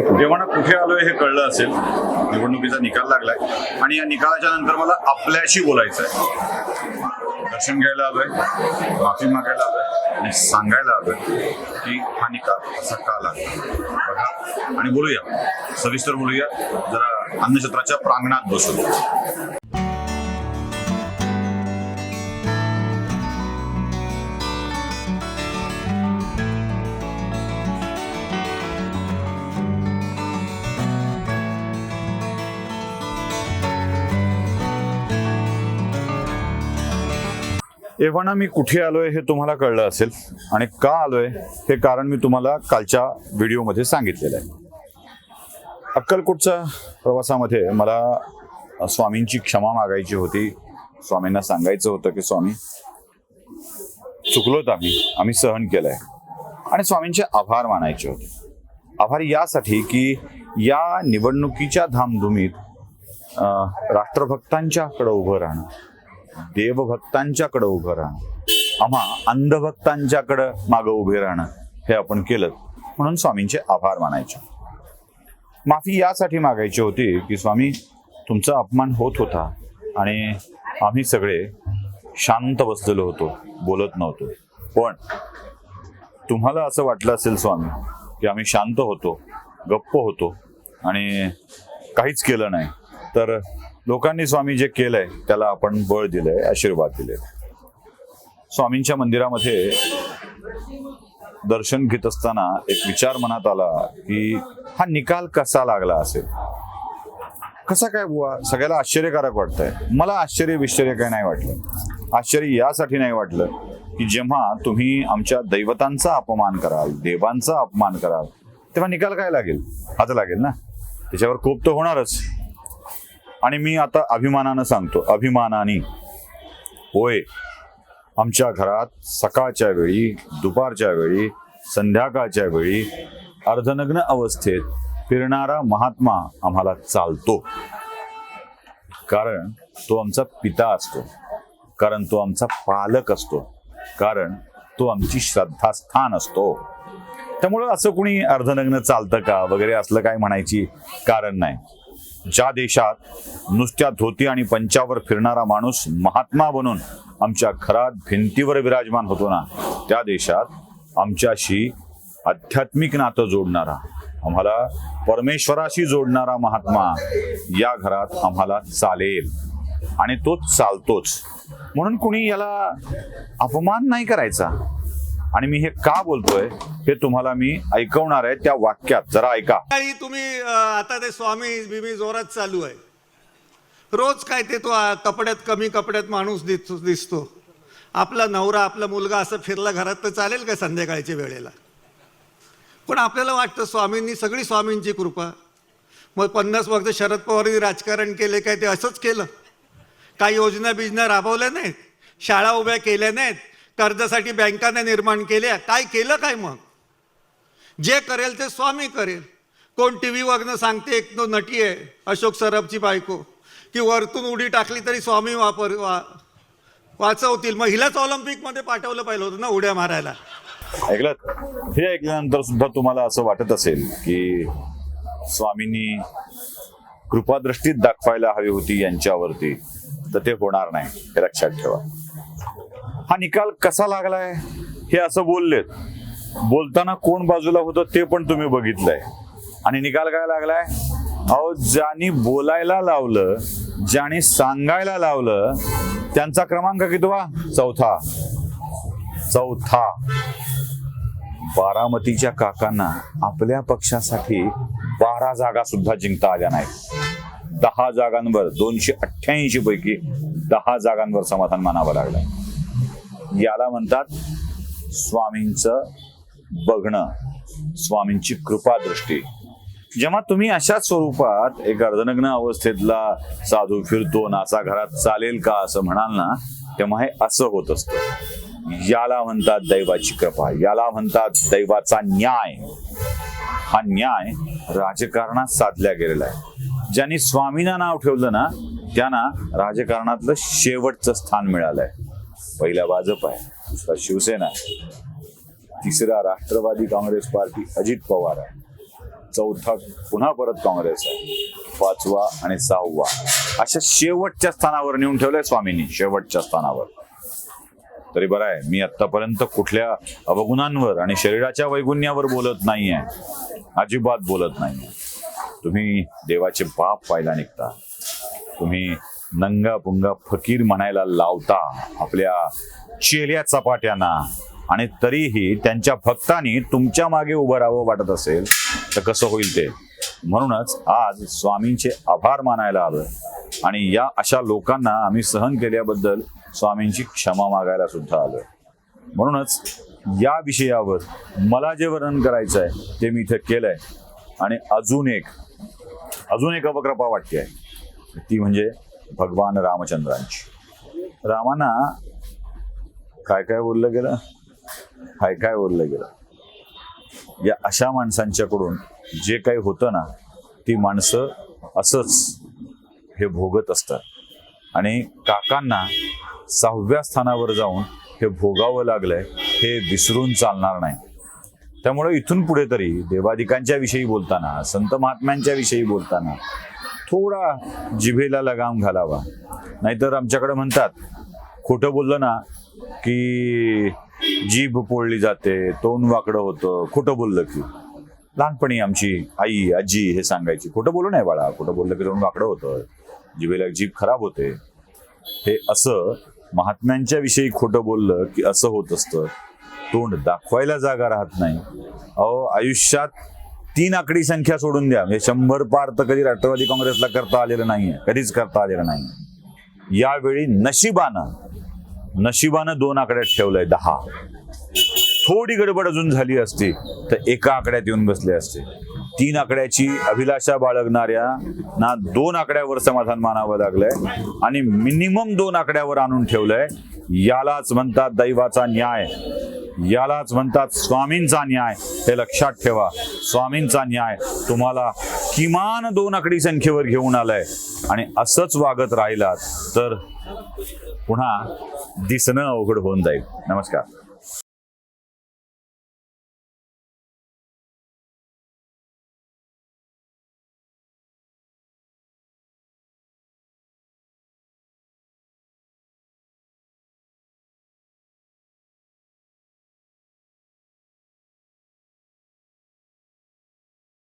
जेव्हा कुठे आलोय हे कळलं असेल. निवडणुकीचा निकाल लागलाय. आणि या निकालाच्या नंतर मला आपल्याशी बोलायचं आहे दर्शन घ्यायला आलोय माफी मागायला आलोय आणि सांगायला आलोय की हा निकाल असा का लागला? बघा. आणि बोलूया. सविस्तर बोलूया. जरा अन्नछत्राच्या प्रांगणात बसून. एव्हाना मी कुठे आलोय हे तुम्हाला कळलं असेल आणि का आलोय हे कारण मी तुम्हाला कालच्या व्हिडिओमध्ये सांगितलेलं आहे. अक्कलकोटच्या प्रवासामध्ये मला स्वामींची क्षमा मागायची होती. स्वामींना सांगायचं होतं की स्वामी चुकलोत आम्ही. आम्ही सहन केलंय. आणि स्वामींचे आभार मानायचे होते. आभार यासाठी की या निवडणुकीच्या धामधुमीत राष्ट्रभक्तांच्याकडं उभं राहणं. देवभक्तांच्याकडं उभं राहणं. आम्हा अंधभक्तांच्याकडं मागं उभे राहणं हे आपण केलं. म्हणून स्वामींचे आभार मानायचे. माफी यासाठी मागायची होती की स्वामी तुमचा अपमान होत होता आणि आम्ही सगळे शांत बसलेलो होतो बोलत नव्हतो. पण तुम्हाला असं वाटलं असेल स्वामी की आम्ही शांत होतो गप्प होतो आणि काहीच केलं नाही तर लोकांनी स्वामी जे केलंय त्याला आपण बळ दिलंय आशीर्वाद दिले स्वामींच्या मंदिरामध्ये दर्शन घेत असताना एक विचार मनात आला की हा निकाल कसा लागला असेल? कसा काय बुवा? सगळ्याला आश्चर्यकारक वाटतंय. मला आश्चर्य विश्चर्य काय नाही वाटलं. आश्चर्य यासाठी नाही वाटलं की जेव्हा तुम्ही आमच्या दैवतांचा अपमान कराल देवांचा अपमान कराल तेव्हा निकाल काय लागेल? आता लागेल ना? त्याच्यावर कोप तर होणारच. आणि मी आता अभिमानानं सांगतो अभिमानाने. होय आमच्या घरात सकाळच्या वेळी दुपारच्या वेळी संध्याकाळच्या वेळी अर्धनग्न अवस्थेत फिरणारा महात्मा आम्हाला चालतो. कारण तो आमचा पिता असतो कारण तो आमचा पालक असतो कारण तो आमची श्रद्धास्थान असतो. त्यामुळं असं कुणी अर्धनग्न चालतं का? वगैरे असलं काय म्हणायची कारण नाही. ज्या देशात नुसत्या धोती आणि पंचावर फिरणारा माणूस महात्मा बनून आमच्या घरात भिंतीवर विराजमान होतो ना त्या देशात आमच्याशी आध्यात्मिक नातं जोडणारा आम्हाला परमेश्वराशी जोडणारा महात्मा या घरात आम्हाला चालेल. आणि तो चालतोच. म्हणून कुणी याला अपमान नाही करायचा. आणि मी हे का बोलतोय हे तुम्हाला मी ऐकवणार आहे त्या वाक्यात. जरा ऐका. काही तुम्ही आता ते स्वामी बिमी जोरात चालू आहे. रोज काय ते तो कपड्यात कमी कपड्यात माणूस दिसतो दिसतो. आपला नवरा आपला मुलगा असं फिरला घरात तर चालेल का संध्याकाळच्या वेळेला? पण आपल्याला वाटतं स्वामींनी सगळी स्वामींची कृपा. मग पन्नास वर्ष शरद पवारांनी राजकारण केले काय ते असंच केलं? काही योजना बिजना राबवल्या नाहीत? शाळा उभ्या केल्या नाहीत? कर्जासाठी बँकाने निर्माण केल्या. काय केलं काय मग? जे करेल ते स्वामी करेल. कोण टी व्हीवरनं सांगते एक तो नटी आहे अशोक सरबची बायको की वरतून उडी टाकली तरी स्वामी वापर वा वाचवतील. मग हिलाच ऑलिम्पिकमध्ये पाठवलं पाहिलं होतं ना उड्या मारायला. ऐकलं? हे ऐकल्यानंतर सुद्धा तुम्हाला असं वाटत असेल की स्वामींनी कृपादृष्टीत दाखवायला हवी होती यांच्यावरती तर ते होणार नाही. हे लक्षात ठेवा. हा निकाल कसा लागलाय? हे असं बोललेत. बोलताना कोण बाजूला होतं ते पण तुम्ही बघितलंय. आणि निकाल काय लागलाय? अहो ज्यांनी बोलायला लावलं ज्यांनी सांगायला लावलं त्यांचा क्रमांक कितवा चौथा. चौथा. बारामतीच्या काकांना आपल्या पक्षासाठी बारा जागा सुद्धा जिंकता आल्या नाहीत. दहा जागांवर दोनशे अठ्ठ्याऐंशी पैकी दहा जागांवर समाधान मानावं लागलं याला म्हणतात स्वामींचं बघणं स्वामींची कृपादृष्टी. जेव्हा तुम्ही अशा स्वरूपात एक अर्धनग्न अवस्थेतला साधू फिरतो नाचा घरात चालेल का असं म्हणाल ना तेव्हा हे असं होत असतं. याला म्हणतात दैवाची कृपा याला म्हणतात दैवाचा न्याय. हा न्याय राजकारणात साधल्या गेलेला आहे. ज्यांनी स्वामींना नाव ठेवलं ना त्यांना राजकारणातलं शेवटचं स्थान मिळालंय. पहिला भाजप आहे दुसरा शिवसेना आहे. तिसरा राष्ट्रवादी काँग्रेस पार्टी अजित पवार आहे. चौथा पुन्हा परत काँग्रेस आहे. पाचवा आणि सहावा. अशा शेवटच्या स्थानावर नेऊन ठेवलंय स्वामींनी शेवटच्या स्थानावर. तरी बरं आहे मी आतापर्यंत कुठल्या अवगुणांवर आणि शरीराच्या वैगुण्यावर बोलत नाहीये. अजिबात बोलत नाहीये. तुम्ही देवाचे बाप पाहायला निघता. तुम्ही नंगा पुंगा फकीर म्हणायला लावता आपल्या चेल्या चपाट्यांना. आणि तरीही त्यांच्या भक्तांनी तुमच्या मागे उभं राहावं वाटत असेल तर कसं होईल ते? म्हणूनच आज स्वामींचे आभार मानायला आलोय आणि या अशा लोकांना आम्ही सहन केल्याबद्दल स्वामींची क्षमा मागायला सुद्धा आलोय. म्हणूनच या विषयावर मला जे वर्णन करायचं आहे ते मी इथे केलंय. आणि अजून एक अजून एक अपकृपा वाटते आहे ती म्हणजे भगवान रामचंद्रांची. रामाना काय काय बोललं गेलं? काय काय बोललं गेलं? या अशा माणसांच्याकडून जे काही होतं ना ती माणसं असंच हे भोगत असतात. आणि काकांना सहाव्या स्थानावर जाऊन हे भोगावं लागलंय हे विसरून चालणार नाही. त्यामुळे इथून पुढे तरी देवादिकांच्या विषयी बोलताना संत महात्म्यांच्या विषयी बोलताना थोडा जिभेला लगाम घालावा. नाहीतर आमच्याकडे म्हणतात खोटं बोललं ना की जीभ पोळली जाते तोंड वाकडं होतं खोटं बोललं की. लहानपणी आमची आई आजी हे सांगायची खोटं बोलू नाही बाळा खोटं बोललं की तोंड वाकडं होतं जिभेला जीभ खराब होते. हे असं महात्म्यांच्या विषयी खोटं बोललं की असं होत असतं. तोंड दाखवायला जागा राहत नाही. अहो आयुष्यात तीन आकडी संख्या सोडून द्या. म्हणजे शंभर पार तर कधी राष्ट्रवादी काँग्रेसला करता आलेलं नाहीये. कधीच करता आलेलं नाही यावेळी नशिबानं नशिबानं दोन आकड्यात ठेवलंय दहा. थोडी गडबड अजून झाली असती तर एका आकड्यात येऊन बसले असते. तीन आकड्याची अभिलाषा बाळगणाऱ्या ना दोन आकड्यावर समाधान मानावं लागलंय आणि मिनिमम दोन आकड्यावर आणून ठेवलंय. यालाच म्हणतात दैवाचा न्याय. यालाच म्हणतात स्वामींचा न्याय. हे लक्षात ठेवा. स्वामींचा न्याय तुम्हाला किमान दोन आकडी संख्येवर घेऊन आलाय. आणि असंच वागत राहिलात तर पुन्हा दिसणं अवघड होऊन जाईल. नमस्कार.